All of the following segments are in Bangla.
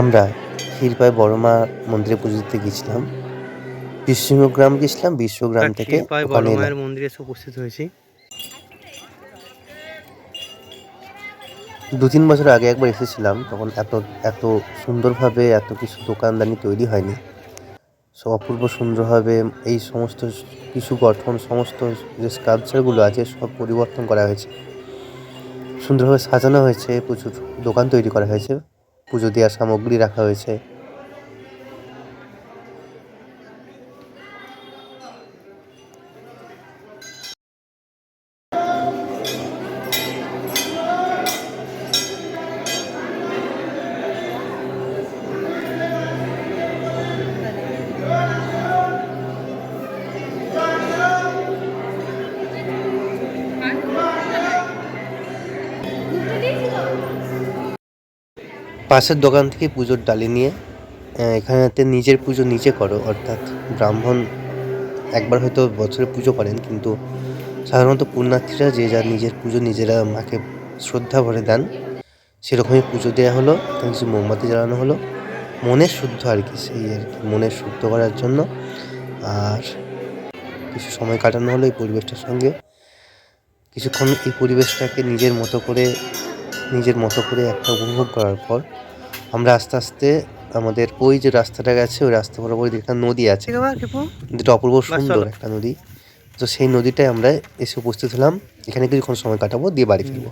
আমরা ক্ষীরপাই বড় মা মন্দিরে পুজো দিতে গেছিলাম। বিশ্বগ্রাম গেছিলাম বিশ্বগ্রাম থেকে ক্ষীরপাই ওখানে বড় এলাম। মায়ের মন্দিরে এসে উপস্থিত হয়েছি। দু তিন বছর আগে একবার এসেছিলাম তখন এত এত সুন্দরভাবে এত কিছু দোকানদানি তৈরি হয়নি। সব অপূর্ব সুন্দরভাবে এই সমস্ত কিছু গঠন সমস্ত যে স্কাল্পচারগুলো আছে সব পরিবর্তন করা হয়েছে। সুন্দরভাবে সাজানো হয়েছে প্রচুর দোকান তৈরি করা হয়েছে। পুজো দেওয়ার সামগ্রী রাখা হয়েছে। পাশের দোকান থেকে পুজোর ডালি নিয়ে এখানেতে নিজের পুজো নিজে করো, অর্থাৎ ব্রাহ্মণ একবার হয়তো বছরে পুজো করেন, কিন্তু সাধারণত পুণ্যার্থীরা যে যার নিজের পুজো নিজেরা মাকে শ্রদ্ধা ভরে দেন, সেরকমই পুজো দেওয়া হলো কিছু মোমবাতি জ্বালানো হলো। মনের শুদ্ধ আর কি, সেই আর কি, মনের শুদ্ধ করার জন্য। আর কিছু সময় কাটানো হলো এই পরিবেশটার সঙ্গে। কিছুক্ষণ এই পরিবেশটাকে নিজের মতো করে, নিজের মতো করে একটা উপভোগ করার পর আমরা আস্তে আস্তে আমাদের ওই যে রাস্তাটা গেছে ওই রাস্তা বরাবর একটা নদী আছে। নদীটা যেটা অপূর্ব সুন্দর একটা নদী। তো সেই নদীটায় আমরা এসে উপস্থিত হলাম। এখানে কিছুক্ষণ সময় কাটাবো দিয়ে বাড়ি ফিরবো।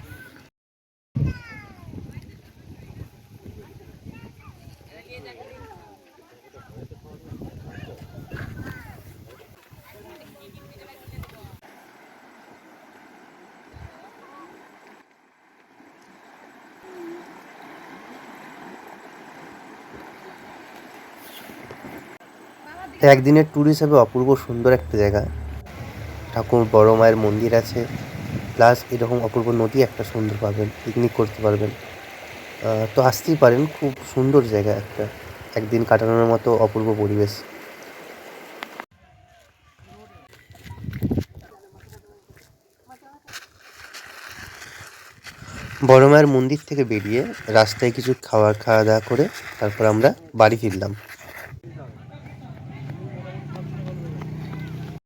একদিনের ট্যুর হিসাবে অপূর্ব সুন্দর একটা জায়গা। ঠাকুর, বড় মায়ের মন্দির আছে। প্লাস এরকম অপূর্ব নদী একটা সুন্দর পাবেন পিকনিক করতে পারবেন। তো আসতেই পারেন, খুব সুন্দর জায়গা একটা। একদিন কাটানোর মতো অপূর্ব পরিবেশ। বড় মায়ের মন্দির থেকে বেরিয়ে রাস্তায় কিছু খাবার খাওয়া দাওয়া করে তারপর আমরা বাড়ি ফিরলাম।